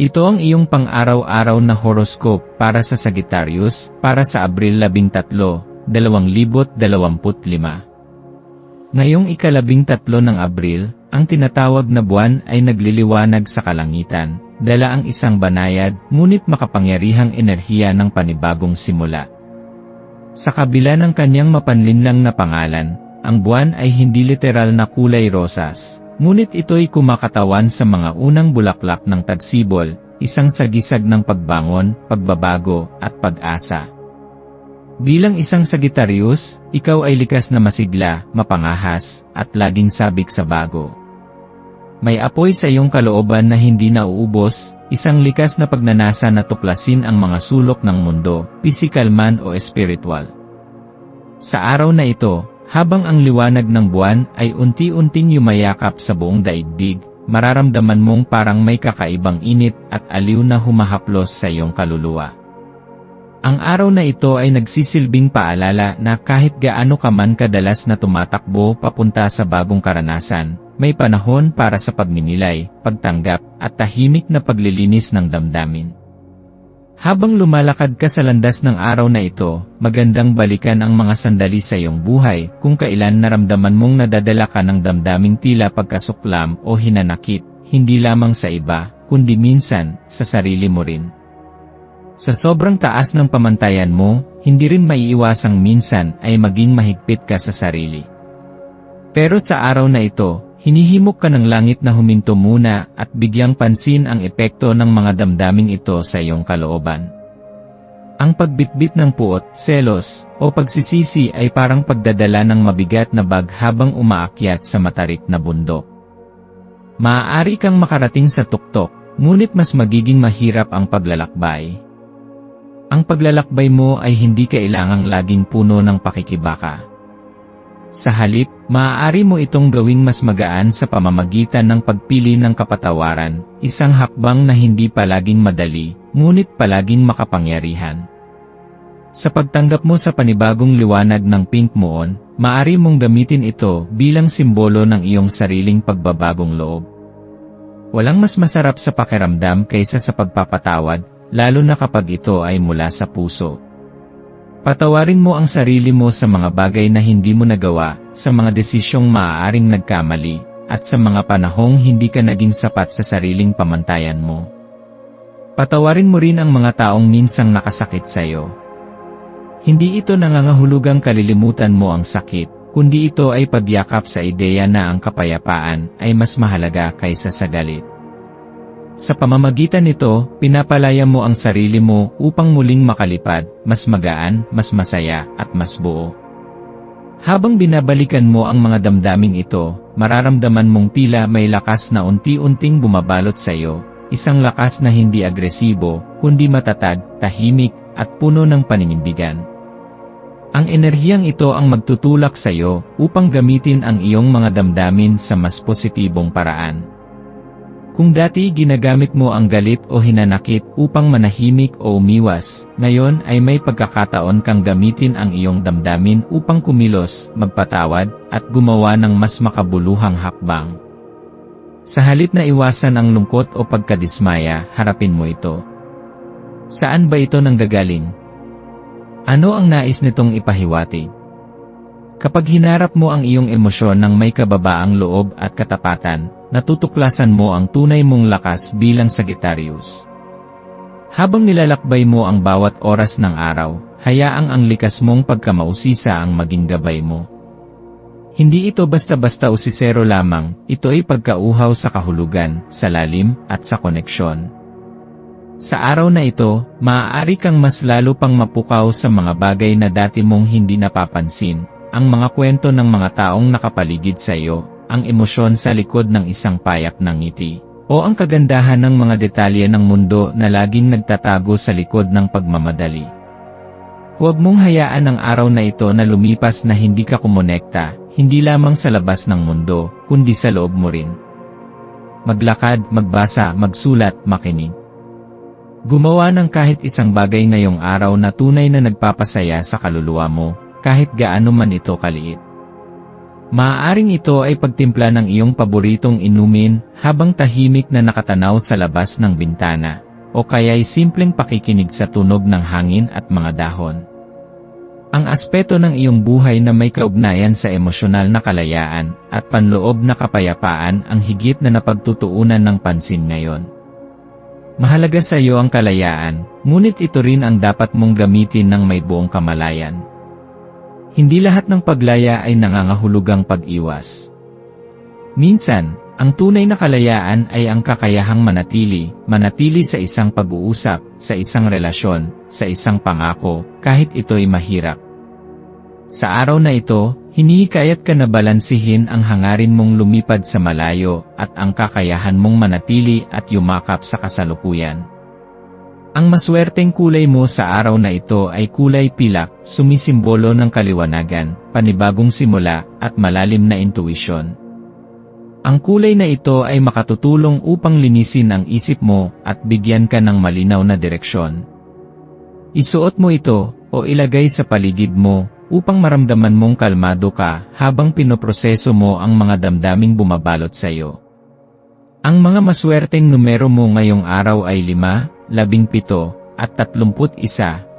Ito ang iyong pang-araw-araw na horoscope para sa Sagittarius para sa Abril 13, 2025. Ngayong ikalabing tatlo ng Abril, ang tinatawag na buwan ay nagliliwanag sa kalangitan, dala ang isang banayad, ngunit makapangyarihang enerhiya ng panibagong simula. Sa kabila ng kanyang mapanlinlang na pangalan, ang buwan ay hindi literal na kulay rosas, Ngunit ito'y kumakatawan sa mga unang bulaklak ng tagsibol, isang sagisag ng pagbangon, pagbabago, at pag-asa. Bilang isang Sagittarius, ikaw ay likas na masigla, mapangahas, at laging sabik sa bago. May apoy sa iyong kalooban na hindi nauubos, isang likas na pagnanasa na tuklasin ang mga sulok ng mundo, physical man o spiritual. Sa araw na ito, habang ang liwanag ng buwan ay unti-unting yumayakap sa buong daigdig, mararamdaman mong parang may kakaibang init at aliw na humahaplos sa iyong kaluluwa. Ang araw na ito ay nagsisilbing paalala na kahit gaano ka man kadalas na tumatakbo papunta sa bagong karanasan, may panahon para sa pagninilay, pagtanggap, at tahimik na paglilinis ng damdamin. Habang lumalakad ka sa landas ng araw na ito, magandang balikan ang mga sandali sa iyong buhay kung kailan naramdaman mong nadadala ka ng damdaming tila pagkasuklam o hinanakit, hindi lamang sa iba, kundi minsan, sa sarili mo rin. Sa sobrang taas ng pamantayan mo, hindi rin maiiwasang minsan ay maging mahigpit ka sa sarili. Pero sa araw na ito, Hinihimok ka ng langit na huminto muna at bigyang pansin ang epekto ng mga damdaming ito sa iyong kalooban. Ang pagbitbit ng puot, selos, o pagsisisi ay parang pagdadala ng mabigat na bag habang umaakyat sa matarik na bundok. Maaari kang makarating sa tuktok, ngunit mas magiging mahirap ang paglalakbay. Ang paglalakbay mo ay hindi kailangang laging puno ng pakikibaka. Sa halip, maaari mo itong gawing mas magaan sa pamamagitan ng pagpili ng kapatawaran, isang hakbang na hindi palaging madali, ngunit palaging makapangyarihan. Sa pagtanggap mo sa panibagong liwanag ng pink moon, maaari mong gamitin ito bilang simbolo ng iyong sariling pagbabagong loob. Walang mas masarap sa pakiramdam kaysa sa pagpapatawad, lalo na kapag ito ay mula sa puso. Patawarin mo ang sarili mo sa mga bagay na hindi mo nagawa, sa mga desisyong maaaring nagkamali, at sa mga panahong hindi ka naging sapat sa sariling pamantayan mo. Patawarin mo rin ang mga taong minsang nakasakit sa iyo. Hindi ito nangangahulugang kalilimutan mo ang sakit, kundi ito ay pagyakap sa ideya na ang kapayapaan ay mas mahalaga kaysa sa galit. Sa pamamagitan nito, pinapalaya mo ang sarili mo upang muling makalipad, mas magaan, mas masaya, at mas buo. Habang binabalikan mo ang mga damdaming ito, mararamdaman mong tila may lakas na unti-unting bumabalot sa iyo, isang lakas na hindi agresibo, kundi matatag, tahimik, at puno ng paninindigan. Ang enerhiyang ito ang magtutulak sa iyo upang gamitin ang iyong mga damdamin sa mas positibong paraan. Kung dati ginagamit mo ang galit o hinanakit upang manahimik o umiwas, ngayon ay may pagkakataon kang gamitin ang iyong damdamin upang kumilos, magpatawad, at gumawa ng mas makabuluhang hakbang. Sa halip na iwasan ang lungkot o pagkadismaya, harapin mo ito. Saan ba ito nanggagaling? Ano ang nais nitong ipahiwati? Kapag hinarap mo ang iyong emosyon ng may kababaang loob at katapatan, natutuklasan mo ang tunay mong lakas bilang Sagittarius. Habang nilalakbay mo ang bawat oras ng araw, hayaang ang likas mong pagkamausisa ang maging gabay mo. Hindi ito basta-basta usisero lamang, ito ay pagkauhaw sa kahulugan, sa lalim, at sa koneksyon. Sa araw na ito, maaari kang mas lalo pang mapukaw sa mga bagay na dati mong hindi napapansin, ang mga kwento ng mga taong nakapaligid sa iyo, ang emosyon sa likod ng isang payak ng ngiti, O ang kagandahan ng mga detalye ng mundo na laging nagtatago sa likod ng pagmamadali. Huwag mong hayaan ang araw na ito na lumipas na hindi ka kumonekta, hindi lamang sa labas ng mundo, kundi sa loob mo rin. Maglakad, magbasa, magsulat, makinig. Gumawa ng kahit isang bagay ngayong araw na tunay na nagpapasaya sa kaluluwa mo, kahit gaano man ito kaliit. Maaaring ito ay pagtimpla ng iyong paboritong inumin habang tahimik na nakatanaw sa labas ng bintana, o kaya'y simpleng pakikinig sa tunog ng hangin at mga dahon. Ang aspeto ng iyong buhay na may kaugnayan sa emosyonal na kalayaan at panloob na kapayapaan ang higit na napagtutuunan ng pansin ngayon. Mahalaga sa iyo ang kalayaan, ngunit ito rin ang dapat mong gamitin ng may buong kamalayan. Hindi lahat ng paglaya ay nangangahulugang pag-iwas. Minsan, ang tunay na kalayaan ay ang kakayahang manatili, manatili sa isang pag-uusap, sa isang relasyon, sa isang pangako, kahit ito'y mahirap. Sa araw na ito, hinihikayat ka na balansihin ang hangarin mong lumipad sa malayo at ang kakayahan mong manatili at yumakap sa kasalukuyan. Ang maswerteng kulay mo sa araw na ito ay kulay pilak, sumisimbolo ng kaliwanagan, panibagong simula, at malalim na intuisyon. Ang kulay na ito ay makatutulong upang linisin ang isip mo at bigyan ka ng malinaw na direksyon. Isuot mo ito o ilagay sa paligid mo upang maramdaman mong kalmado ka habang pinoproseso mo ang mga damdaming bumabalot sa iyo. Ang mga maswerteng numero mo ngayong araw ay 5, 17, at 31,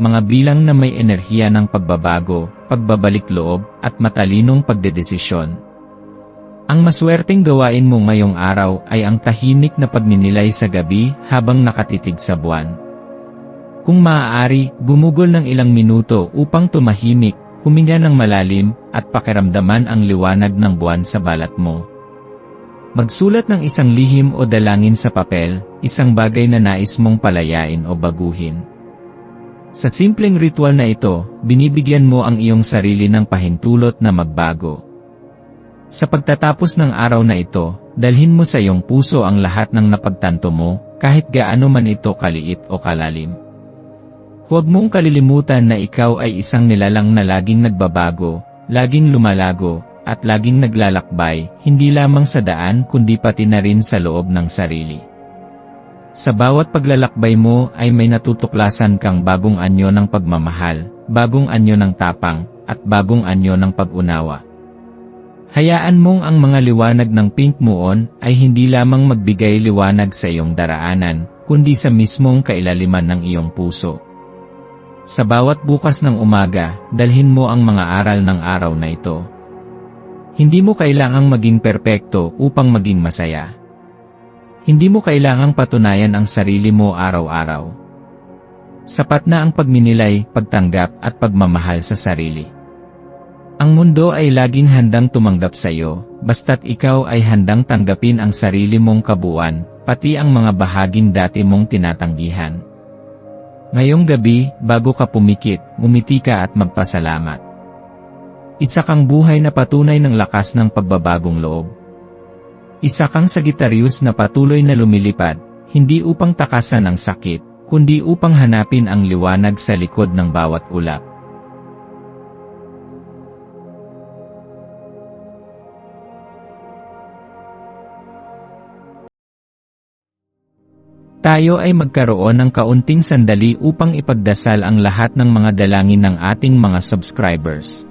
mga bilang na may enerhiya ng pagbabago, pagbabalik loob, at matalinong pagdedesisyon. Ang maswerteng gawain mo ngayong araw ay ang tahimik na pagninilay sa gabi habang nakatitig sa buwan. Kung maaari, gumugol ng ilang minuto upang tumahimik, huminga ng malalim, at pakiramdaman ang liwanag ng buwan sa balat mo. Magsulat ng isang lihim o dalangin sa papel, isang bagay na nais mong palayain o baguhin. Sa simpleng ritual na ito, binibigyan mo ang iyong sarili ng pahintulot na magbago. Sa pagtatapos ng araw na ito, dalhin mo sa iyong puso ang lahat ng napagtanto mo, kahit gaano man ito kaliit o kalalim. Huwag mong kalilimutan na ikaw ay isang nilalang na laging nagbabago, laging lumalago, at laging naglalakbay, hindi lamang sa daan kundi pati na rin sa loob ng sarili. Sa bawat paglalakbay mo ay may natutuklasan kang bagong anyo ng pagmamahal, bagong anyo ng tapang, at bagong anyo ng pag-unawa. Hayaan mong ang mga liwanag ng pink muon ay hindi lamang magbigay liwanag sa iyong daraanan, kundi sa mismong kailaliman ng iyong puso. Sa bawat bukas ng umaga, dalhin mo ang mga aral ng araw na ito. Hindi mo kailangang maging perpekto upang maging masaya. Hindi mo kailangang patunayan ang sarili mo araw-araw. Sapat na ang pagminilay, pagtanggap at pagmamahal sa sarili. Ang mundo ay laging handang tumanggap sa iyo, basta't ikaw ay handang tanggapin ang sarili mong kabuuan, pati ang mga bahaging dati mong tinatanggihan. Ngayong gabi, bago ka pumikit, umiti ka at magpasalamat. Isa kang buhay na patunay ng lakas ng pagbabagong loob. Isa kang Sagittarius na patuloy na lumilipad, hindi upang takasan ang sakit, kundi upang hanapin ang liwanag sa likod ng bawat ulap. Tayo ay magkaroon ng kaunting sandali upang ipagdasal ang lahat ng mga dalangin ng ating mga subscribers